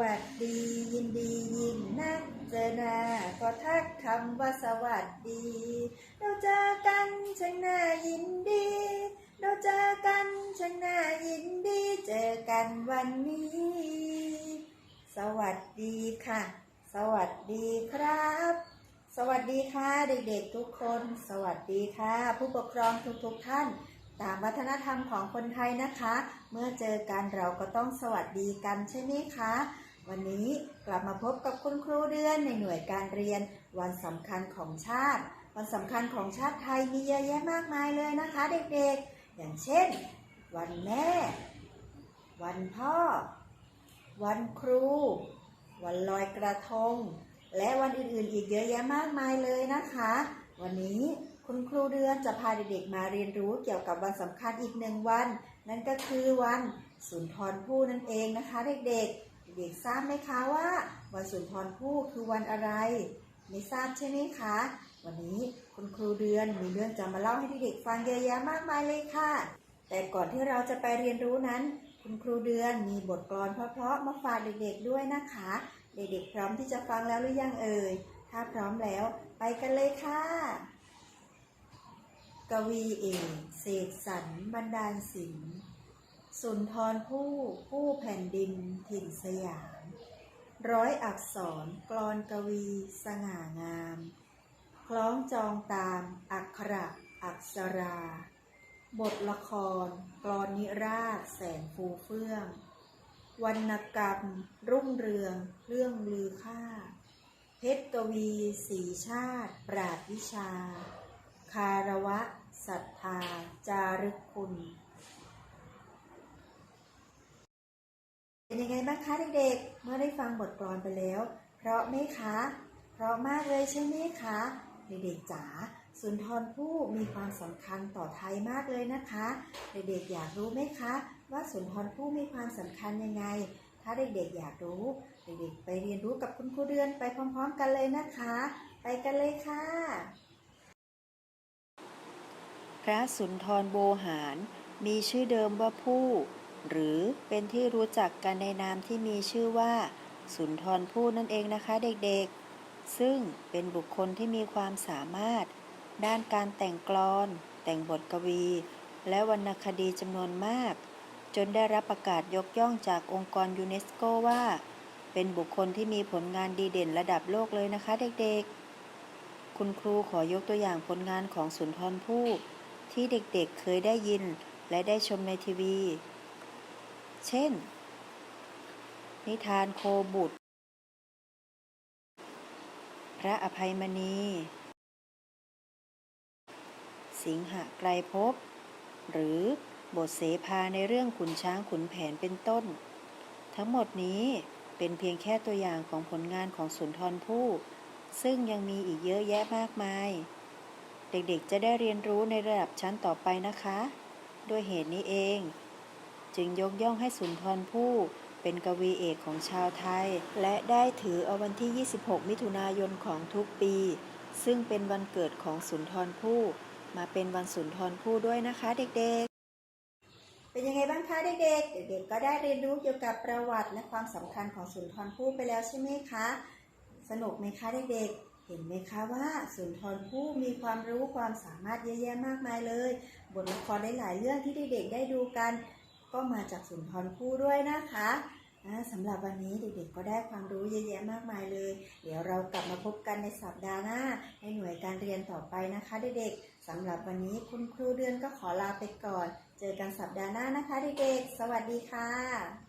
วัสดียินดียิ่งนักเจอหน้าก็ทักคำว่าสวัสดี เราเจอกันช่างน่ายินดี เราเจอกันช่างน่ายินดี เจอกันวันนี้ สวัสดีค่ะ สวัสดีครับ สวัสดีค่ะเด็กๆทุกคน สวัสดีค่ะ ผู้ปกครองทุกๆท่านตามวัฒนธรรมของคนไทยนะคะ เมื่อเจอกันเราก็ต้องสวัสดีกันใช่ไหมคะ วันนี้กลับมาพบกับคุณครูเดือนในหน่วยการเรียน วันสำคัญของชาติ วันสำคัญของชาติไทยมีเยอะแยะมากมายเลยนะคะ เด็กๆ อย่างเช่น วันแม่ วันพ่อ วันครู วันลอยกระทง และวันอื่นๆ อีกเยอะแยะมากมายเลยนะคะ วันนี้คุณครูเดือนจะพาเด็กๆมาเรียนรู้เกี่ยวกับวันสำคัญอีกหนึ่งวัน นั่นก็คือวันสุนทรภู่นั่นเองนะคะ เด็กๆ เด็กๆทราบไหมคะว่าวันสุนทรภู่คือวันอะไร ไม่ทราบใช่ไหมคะ วันนี้คุณครูเดือนมีเรื่องจะมาเล่าให้เด็กๆฟังเยอะแยะมากมายเลยค่ะ แต่ก่อนที่เราจะไปเรียนรู้นั้น คุณครูเดือนมีบทกลอนเพราะๆมาฝากเด็กๆด้วยนะคะ เด็กๆพร้อมที่จะฟังแล้วหรือยังเอ่ย ถ้าพร้อมแล้วไปกันเลยค่ะ กวีเอกเสกสรรบันดาลศิลป์ สุนทรภู่ผู้แผ่นดินถิ่นสยาม ร้อยอักษรกลอนกวีสง่างาม คล้องจองตามอักขระอักษรา บทละครกลอนนิราชแสนฟูเฟื่อง วรรณกรรม รุ่งเรืองเรื่องลือค่า เพชรกวีสีชาติ ปราดวิชา คารวะศรัทธา จารึกคุณ เป็นยังไงบ้างคะเด็กๆ เมื่อได้ฟังบทกลอนไปแล้ว เพราะไหมคะ เพราะมากเลยใช่ไหมคะ เด็กๆจ๋าสุนทรภู่มีความสำคัญต่อไทยมากเลยนะคะ เด็กๆอยากรู้ไหมคะ ว่าสุนทรภู่มีความสำคัญยังไง ถ้าเด็กๆอยากรู้ เด็กๆไปเรียนรู้กับคุณครูเดือนไปพร้อมๆ กันเลยนะคะ ไปกันเลยค่ะ พระสุนทรโบหาร มีชื่อเดิมว่าผู้ หรือเป็นที่รู้จักกันในนามที่มีชื่อว่า สุนทรภู่นั่นเองนะคะเด็กๆ ซึ่งเป็นบุคคลที่มีความสามารถ ด้านการแต่งกลอน แต่งบทกวี และวรรณคดีจำนวนมาก จนได้รับประกาศยกย่องจากองค์กรยูเนสโกว่า เป็นบุคคลที่มีผลงานดีเด่นระดับโลกเลยนะคะเด็กๆ คุณครูขอยกตัวอย่างผลงานของสุนทรภู่ที่เด็กๆเคยได้ยินและได้ชมในทีวี เช่น นิทานโคบุตร พระอภัยมณี สิงหะไกรภพหรือบทเสภาในเรื่องขุนช้างขุนแผนเป็นต้น ทั้งหมดนี้เป็นเพียงแค่ตัวอย่างของผลงานของสุนทรภู่ซึ่งยังมีอีกเยอะแยะมากมาย เด็กๆจะได้เรียนรู้ในระดับชั้นต่อไปนะคะ ด้วยเหตุนี้เอง จึงยกย่องให้สุนทรภู่เป็นกวีเอกของชาวไทย และได้ถือเอาวันที่ 26 มิถุนายนของทุกปี ซึ่งเป็นวันเกิดของสุนทรภู่มาเป็นวันสุนทรภู่ด้วยนะคะเด็กๆ เป็นยังไงบ้างคะเด็กๆ เด็กๆ ก็ได้เรียนรู้เกี่ยวกับประวัติและความสำคัญของสุนทรภู่ไปแล้วใช่ไหมคะ สนุกไหมคะเด็กๆเห็นไหมคะว่าสุนทรภู่มีความรู้ความสามารถเยอะแยะมากมายเลย บทละครหลายๆเรื่องที่เด็กๆได้ดูกัน ก็มาจากสุนทรภู่ด้วยนะคะสำหรับวันนี้เด็กๆก็ได้ความรู้เยอะแยะมากมายเลย เดี๋ยวเรากลับมาพบกันในสัปดาห์หน้าในหน่วยการเรียนต่อไปนะคะเด็กๆสำหรับวันนี้คุณครูเดือนก็ขอลาไปก่อน เจอกันสัปดาห์หน้านะคะเด็กๆ สวัสดีค่ะ